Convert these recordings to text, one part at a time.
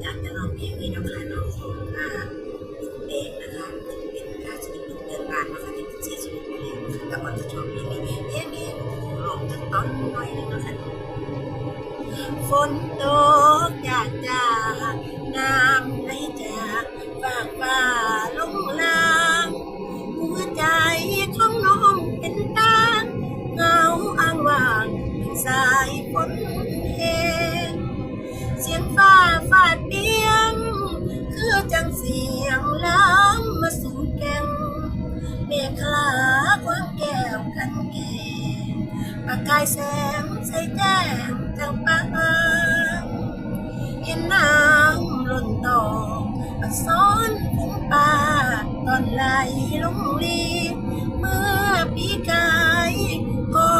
อยากจะลองเพลงนี้นะคะน้องของอ่าเด็กนะคะเป็นการศิลปินเดินบานนะคะที่เสียชีวิตไปแล้วแต่ว่าจะชอบเพลงนี้เพลงนี้ลองตั้งต้นหน่อยนึงนะคะฝนตกอยากจา เสียงล้ำมาสู่แก่งเมฆลาความแก้วกันแก่ประกายแสงใสแจ้งจังปางเห็นน้ำล้นต่ออักษรผงปาตอนไหลลงลีเมื่อปีกายก่อน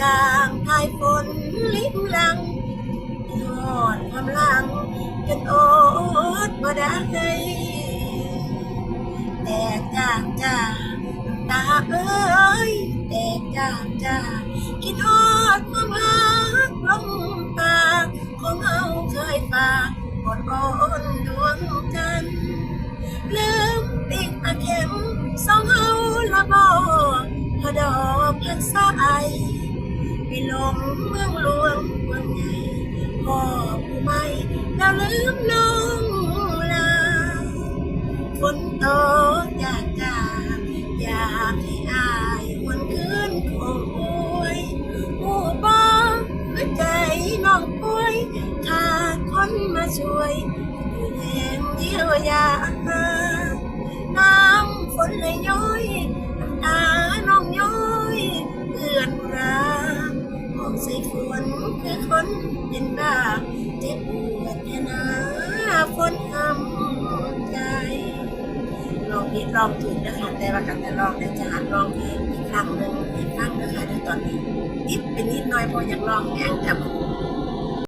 กลางกางทายฝนลิมลังยอดความหลังจนโอดบ่ได้แตกจางจ้าตาเอ้ยแตกจางจ้าคิดฮอดความรักลงปากของเฮาเคยฝากกอดอ่อนดวงจันทร์ เมืองหลวงเมืองใหญ่พ่อผู้ไม่แล้วลืมน้องลาฝนตกอยากจาอยากให้อายวันคืนคงโอยผู้บอกหัวใจน้องป่วยขาดคนมาช่วยดูแลเยียวยาน้ำฝนเลยย้อย ฝนคือคนเป็นบ้าเจ็บปวดแค่นาฝนทำใจลองผิดลองถูกนะคะแต่ว่ากันแต่ลองแต่จะหัดลองอีกครั้งหนึ่งอีกครั้งนะคะในตอนนี้นิดเป็นนิดน้อยพออยากลองแห้งแต่